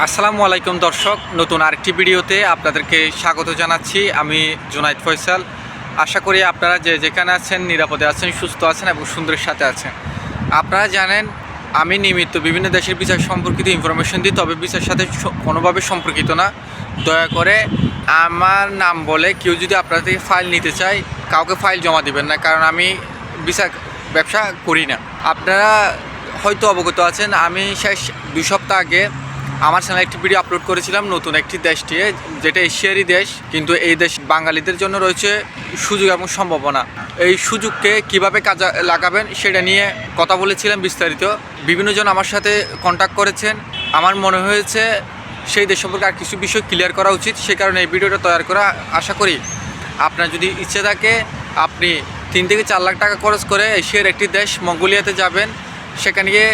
আসসালামু আলাইকুম দর্শক, নতুন আরেকটি ভিডিওতে আপনাদেরকে স্বাগত জানাচ্ছি। আমি জুনাইদ ফয়সাল। আশা করি আপনারা যে যেখানে আছেন, নিরাপদে আছেন, সুস্থ আছেন এবং সুন্দরের সাথে আছেন। আপনারা জানেন, আমি নিয়মিত বিভিন্ন দেশের বিচার সম্পর্কিত ইনফরমেশন দিই, তবে বিচার সাথে কোনোভাবে সম্পর্কিত না। দয়া করে আমার নাম বলে কেউ যদি আপনার থেকে ফাইল নিতে চায়, কাউকে ফাইল জমা দিবেন না, কারণ আমি বিচার ব্যবসা করি না। আপনারা হয়তো অবগত আছেন, আমি শেষ দুই সপ্তাহ আগে আমার চ্যানেলে একটি ভিডিও আপলোড করেছিলাম, নতুন একটি দেশ নিয়ে যেটা এশিয়ারই দেশ, কিন্তু এই দেশ বাঙালিদের জন্য রয়েছে সুযোগ এবং সম্ভাবনা। এই সুযোগকে কীভাবে কাজে লাগাবেন সেটা নিয়ে কথা বলেছিলাম বিস্তারিত। বিভিন্নজন আমার সাথে কন্ট্যাক্ট করেছেন। আমার মনে হয়েছে সেই দেশ সম্পর্কে আর কিছু বিষয় ক্লিয়ার করা উচিত, সে কারণে এই ভিডিওটা তৈরি করা আশা করি। আপনার যদি ইচ্ছে থাকে, আপনি তিন থেকে চার লাখ টাকা খরচ করে এশিয়ার একটি দেশ, মঙ্গোলিয়াতে যাবেন। সেখানে গিয়ে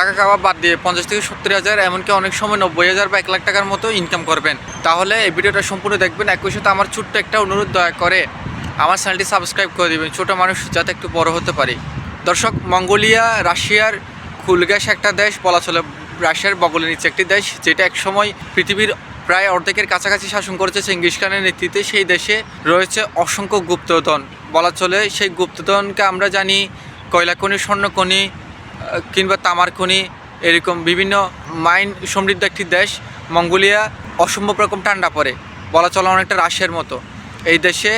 টাকা খাওয়া বাদ দিয়ে পঞ্চাশ থেকে সত্তর হাজার এমনকি অনেক সময় নব্বই হাজার বা এক লাখ টাকার মতো ইনকাম করবেন। তাহলে এই ভিডিওটা সম্পূর্ণ দেখবেন। একই সাথে আমার ছোট্ট একটা অনুরোধ দয়া করে আমার চ্যানেলটি সাবস্ক্রাইব করে দেবেন ছোটো মানুষ যাতে একটু বড় হতে পারি। দর্শক মঙ্গোলিয়া রাশিয়ার খুলগ্যাস একটা দেশ বলা চলে রাশিয়ার বগলের নিচে একটি দেশ যেটা একসময় পৃথিবীর প্রায় অর্ধেকের কাছাকাছি শাসন করেছে চেঙ্গিস খানের নেতৃত্বে। সেই দেশে রয়েছে অসংখ্য গুপ্তধন। বলা চলে সেই গুপ্তধনকে আমরা জানি কয়লাখনি স্বর্ণখনি আহ, কিংবা তামার খনি, এরকম বিভিন্ন মাইন সমৃদ্ধ একটি দেশ, মঙ্গোলিয়া অসম্ভব রকম ঠান্ডা পড়ে। বলা চলে অনেকটা রাশিয়ার মতো। এই দেশে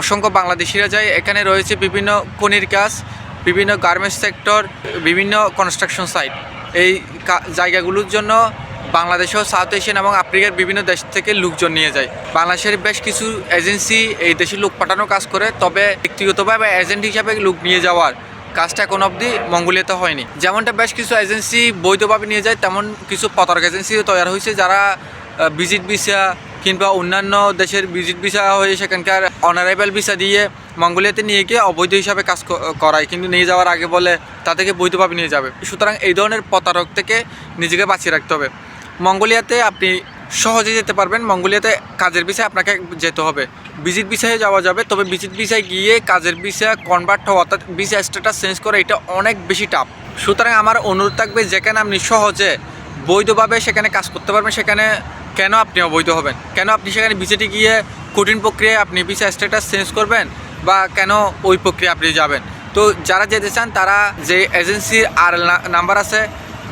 অসংখ্য বাংলাদেশিরা যায়, এখানে রয়েছে বিভিন্ন খনির কাজ, বিভিন্ন গার্মেন্টস সেক্টর বিভিন্ন কনস্ট্রাকশন সাইট এই জায়গাগুলোর জন্য বাংলাদেশেও সাউথ এশিয়ান এবং আফ্রিকার বিভিন্ন দেশ থেকে লোকজন নিয়ে যায়। বাংলাদেশের বেশ কিছু এজেন্সি এই দেশে লোক পাঠানো কাজ করে, তবে ব্যক্তিগতভাবে এজেন্ট হিসাবে লোক নিয়ে যাওয়ার কাজটা এখন অবধি মঙ্গোলিয়াতে হয়নি। যেমনটা বেশ কিছু এজেন্সি বৈধভাবে নিয়ে যায়, তেমন কিছু প্রতারক এজেন্সিও তৈরি হয়েছে যারা ভিজিট ভিসা কিংবা অন্যান্য দেশের ভিজিট ভিসা হয়ে সেখানকার অনারেবল ভিসা দিয়ে মঙ্গোলিয়াতে নিয়ে গিয়ে অবৈধ হিসাবে কাজ করায়। কিন্তু নিয়ে যাওয়ার আগে বলে তাদেরকে বৈধভাবে নিয়ে যাবে। সুতরাং এই ধরনের প্রতারক থেকে নিজেকে বাঁচিয়ে রাখতে হবে। মঙ্গোলিয়াতে আপনি সহজে যেতে পারবেন। মঙ্গোলিয়াতে কাজের বিষয়ে আপনাকে যেতে হবে। ভিজিট বিষয়ে যাওয়া যাবে, তবে ভিজিট বিষয়ে গিয়ে কাজের বিষয়ে কনভার্ট হওয়া, অর্থাৎ ভিসা স্ট্যাটাস চেঞ্জ করা, এটা অনেক বেশি টাফ সুতরাং আমার অনুরোধ থাকবে, যেখানে আপনি সহজে বৈধভাবে সেখানে কাজ করতে পারবেন, সেখানে কেন আপনি অবৈধ হবেন? কেন আপনি সেখানে ভিজিটে গিয়ে কঠিন প্রক্রিয়ায় আপনি ভিসা স্ট্যাটাস চেঞ্জ করবেন বা কেন ওই প্রক্রিয়া আপনি যাবেন? তো যারা যেতে চান, তারা যে এজেন্সির আর নাম্বার আছে,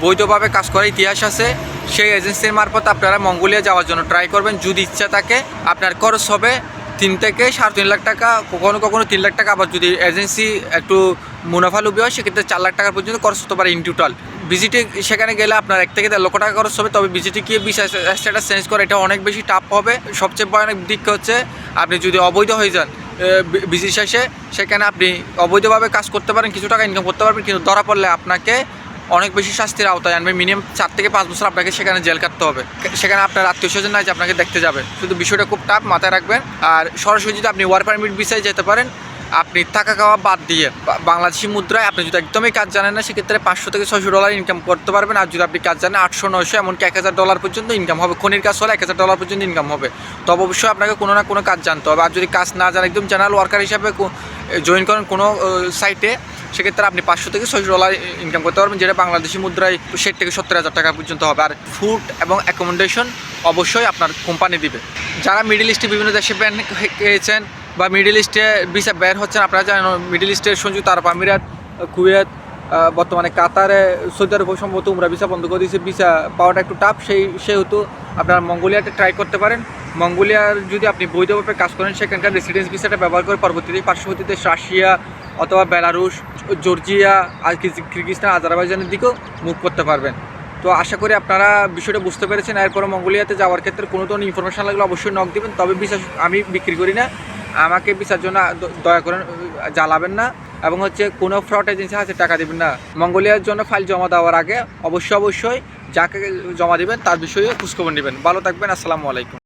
বৈধভাবে কাজ করার ইতিহাস আছে। সেই এজেন্সির মারফত আপনারা মঙ্গোলিয়া যাওয়ার জন্য ট্রাই করবেন। যদি ইচ্ছা থাকে, আপনার খরচ হবে তিন থেকে সাড়ে তিন লাখ টাকা, কখনো কখনো তিন লাখ টাকা, আবার যদি এজেন্সি একটু মুনাফা লুবি হয়, সেক্ষেত্রে চার লাখ টাকা পর্যন্ত খরচ হতে পারে ইন টোটাল ভিজিটে সেখানে গেলে আপনার এক থেকে দেড় লক্ষ টাকা খরচ হবে, তবে ভিজিটে গিয়ে বিশ স্ট্যাটাস চেঞ্জ করে, এটা অনেক বেশি টাফ হবে। সবচেয়ে ভয়ানক দিক হচ্ছে, আপনি যদি অবৈধ হয়ে যান ভিজিট শেষে, সেখানে আপনি অবৈধভাবে কাজ করতে পারেন, কিছু টাকা ইনকাম করতে পারবেন, কিন্তু ধরা পড়লে আপনাকে অনেক বেশি শাস্তির আওতায় আনবে। মিনিমাম চার থেকে পাঁচ বছর আপনাকে সেখানে জেল কাটতে হবে। সেখানে আপনার আত্মীয় স্বজন যে আপনাকে দেখতে যাবে। শুধু বিষয়টা খুব টাফ মাথায় রাখবেন। আর সরাসরি যদি আপনি ওয়ার পারমিট বিষয়ে যেতে পারেন, আপনি টাকা খাওয়া বাদ দিয়ে বাংলাদেশি মুদ্রায় আপনি যদি একদমই কাজ জানেন না, সেক্ষেত্রে পাঁচশো থেকে ছয়শো ডলার ইনকাম করতে পারবেন। আর যদি আপনি কাজ জানেন, আটশো, নয়শো, এমনকি এক হাজার ডলার পর্যন্ত ইনকাম হবে। খনির কাজ হলে এক হাজার ডলার পর্যন্ত ইনকাম হবে। তবে অবশ্যই আপনাকে কোনো না কোনো কাজ জানতে হবে। আর যদি কাজ না জানেন, একদম জেনারেল ওয়ার্কার হিসাবে জয়েন করেন কোনো সাইটে সেক্ষেত্রে আপনি পাঁচশো থেকে ছয়শো ডলার ইনকাম করতে পারবেন, যেটা বাংলাদেশি মুদ্রায় ষাট থেকে সত্তর হাজার টাকা পর্যন্ত হবে। আর ফুড এবং অ্যাকোমোডেশন অবশ্যই আপনার কোম্পানি দিবে। যারা মিডিল ইস্টে বিভিন্ন দেশে ব্যান খেয়েছেন বা মিডিল ইস্টে ভিসা বের হচ্ছেন, আপনারা জানেন মিডিল ইস্টের সংযুক্ত আরব আমিরাত, কুয়েত বর্তমানে কাতারে সৌদি আরব সম্ভবত উমরা ভিসা বন্ধ করে দিয়েছে। ভিসা পাওয়াটা একটু টাফ সেই, সেহেতু আপনারা মঙ্গোলিয়াতে ট্রাই করতে পারেন। মঙ্গোলিয়ার যদি আপনি বৈধভাবে কাজ করেন সেখানকার রেসিডেন্স ভিসাটা ব্যবহার করে পরবর্তীতে পার্শ্ববর্তী দেশ রাশিয়া অথবা বেলারুশ জর্জিয়া আর কিরগিজস্তান আজারবাইজানের দিকেও মুখ করতে পারবেন। তো আশা করি আপনারা বিষয়টা বুঝতে পেরেছেন। এরপরে মঙ্গোলিয়াতে যাওয়ার ক্ষেত্রে কোনো ধরনের ইনফরমেশান লাগলে অবশ্যই নক দিবেন। তবে বিশ্বাস আমি বিক্রি করি না। আমাকে বিচার জন্য দয়া করে আহ, জ্বালাবেন না। এবং হচ্ছে কোনো ফ্রড এজেন্সি আছে টাকা দেবেন না। মঙ্গোলিয়ার জন্য ফাইল জমা দেওয়ার আগে অবশ্যই অবশ্যই যাকে জমা দিবেন তার বিষয়ে খোঁজখবর নেবেন। ভালো থাকবেন। আসসালামু আলাইকুম।